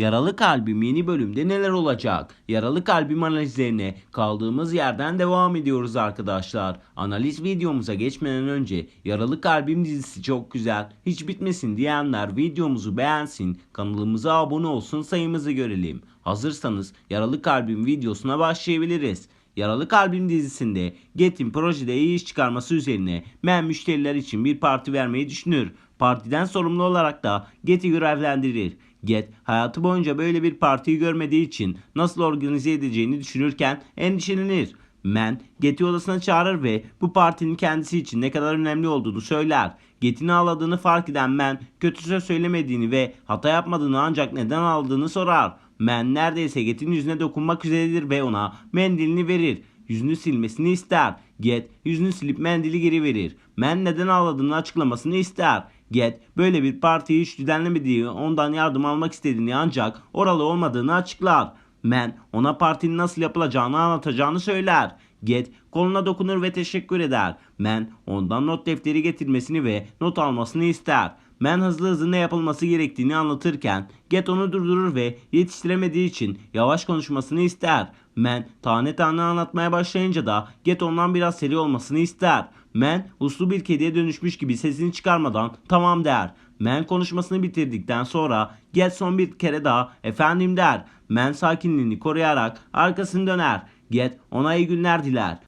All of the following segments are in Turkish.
Yaralı Kalbim yeni bölümde neler olacak? Yaralı Kalbim analizlerine kaldığımız yerden devam ediyoruz arkadaşlar. Analiz videomuza geçmeden önce Yaralı Kalbim dizisi çok güzel, hiç bitmesin diyenler videomuzu beğensin, kanalımıza abone olsun sayımızı görelim. Hazırsanız Yaralı Kalbim videosuna başlayabiliriz. Yaralı Kalbim dizisinde Get'in projede iyi iş çıkarması üzerine men müşteriler için bir parti vermeyi düşünür. Partiden sorumlu olarak da Get'i görevlendirir. Get hayatı boyunca böyle bir partiyi görmediği için nasıl organize edeceğini düşünürken endişelenir. Men Get'i odasına çağırır ve bu partinin kendisi için ne kadar önemli olduğunu söyler. Get'in ağladığını fark eden Men kötü söz söylemediğini ve hata yapmadığını ancak neden aldığını sorar. Men neredeyse Get'in yüzüne dokunmak üzeredir ve ona mendilini verir. Yüzünü silmesini ister. Get yüzünü silip mendili geri verir. Men neden ağladığını açıklamasını ister. Get böyle bir partiyi hiç düzenlemediği ondan yardım almak istediğini ancak oralı olmadığını açıklar. Men ona partinin nasıl yapılacağını anlatacağını söyler. Get koluna dokunur ve teşekkür eder. Men ondan not defteri getirmesini ve not almasını ister. Men hızlı hızlı ne yapılması gerektiğini anlatırken Get onu durdurur ve yetiştiremediği için yavaş konuşmasını ister. Men tane tane anlatmaya başlayınca da Get ondan biraz seri olmasını ister. Men uslu bir kediye dönüşmüş gibi sesini çıkarmadan tamam der. Men konuşmasını bitirdikten sonra Get son bir kere daha efendim der. Men sakinliğini koruyarak arkasını döner. Get ona iyi günler diler.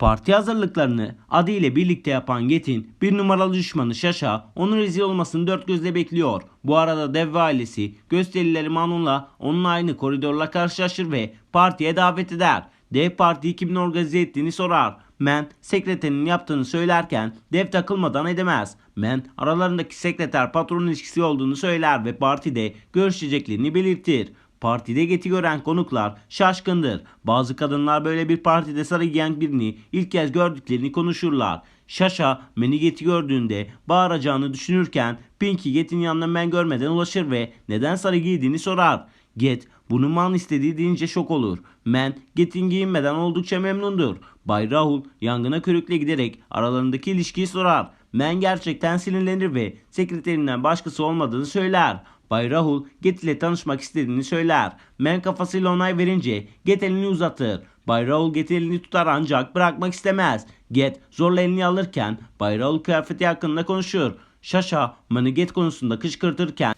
Parti hazırlıklarını Adi ile birlikte yapan Get'in bir numaralı düşmanı Şaşa onun rezil olmasını dört gözle bekliyor. Bu arada dev ailesi gösterileri Manon'la onun aynı koridorla karşılaşır ve partiye davet eder. Dev partiyi kimin organize ettiğini sorar. Men sekreterinin yaptığını söylerken dev takılmadan edemez. Men aralarındaki sekreter patron ilişkisi olduğunu söyler ve partide görüşeceklerini belirtir. Partide Get'i gören konuklar şaşkındır. Bazı kadınlar böyle bir partide sarı giyen birini ilk kez gördüklerini konuşurlar. Şaşa Man'i Get'i gördüğünde bağıracağını düşünürken Pinky Get'in yanına men görmeden ulaşır ve neden sarı giydiğini sorar. Get bunu Man istediği deyince şok olur. Men Get'in giyinmeden oldukça memnundur. Bay Rahul yangına körükle giderek aralarındaki ilişkiyi sorar. Men gerçekten sinirlenir ve sekreterinden başkası olmadığını söyler. Bay Rahul Get ile tanışmak istediğini söyler. Men kafasıyla onay verince Get elini uzatır. Bay Rahul Get elini tutar ancak bırakmak istemez. Get zorla elini alırken Bay Rahul kıyafeti hakkında konuşur. Şaşa Man'ı Get konusunda kışkırtırken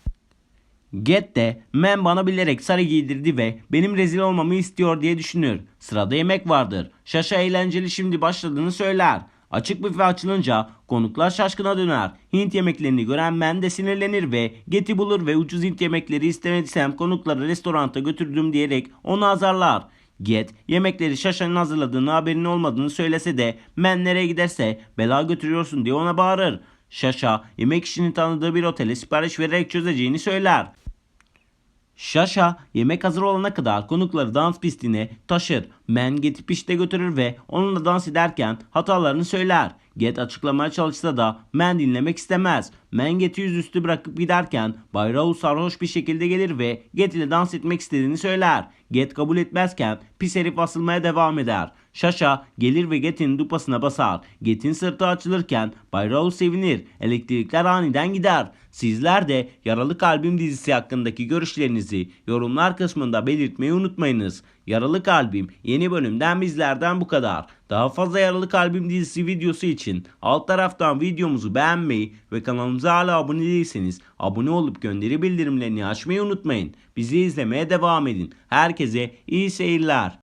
Get de men bana bilerek sarı giydirdi ve benim rezil olmamı istiyor diye düşünür. Sırada yemek vardır. Şaşa eğlenceli şimdi başladığını söyler. Açık büfe açılınca konuklar şaşkına döner. Hint yemeklerini gören men de sinirlenir ve Get'i bulur ve ucuz Hint yemekleri istemediysem konukları restoranta götürdüm diyerek onu azarlar. Get yemekleri Şaşa'nın hazırladığını haberinin olmadığını söylese de men nereye giderse bela götürüyorsun diye ona bağırır. Şaşa yemek işini tanıdığı bir otele sipariş vererek çözeceğini söyler. Şaşa yemek hazır olana kadar konukları dans pistine taşır. Men Get'i piste götürür ve onunla dans ederken hatalarını söyler. Get açıklamaya çalışsa da Men dinlemek istemez. Men Get'i yüzüstü bırakıp giderken Bay Raul sarhoş bir şekilde gelir ve Get ile dans etmek istediğini söyler. Get kabul etmezken pis herif asılmaya devam eder. Şaşa gelir ve Get'in dupasına basar. Get'in sırtı açılırken Bay Raul sevinir. Elektrikler aniden gider. Sizler de Yaralı Kalbim dizisi hakkındaki görüşlerinizi yorumlar kısmında belirtmeyi unutmayınız. Yaralı Kalbim yeni bölümden bizlerden bu kadar. Daha fazla Yaralı Kalbim dizisi videosu için alt taraftan videomuzu beğenmeyi ve kanalımıza hala abone değilseniz abone olup gönderi bildirimlerini açmayı unutmayın. Bizi izlemeye devam edin. Herkese iyi seyirler.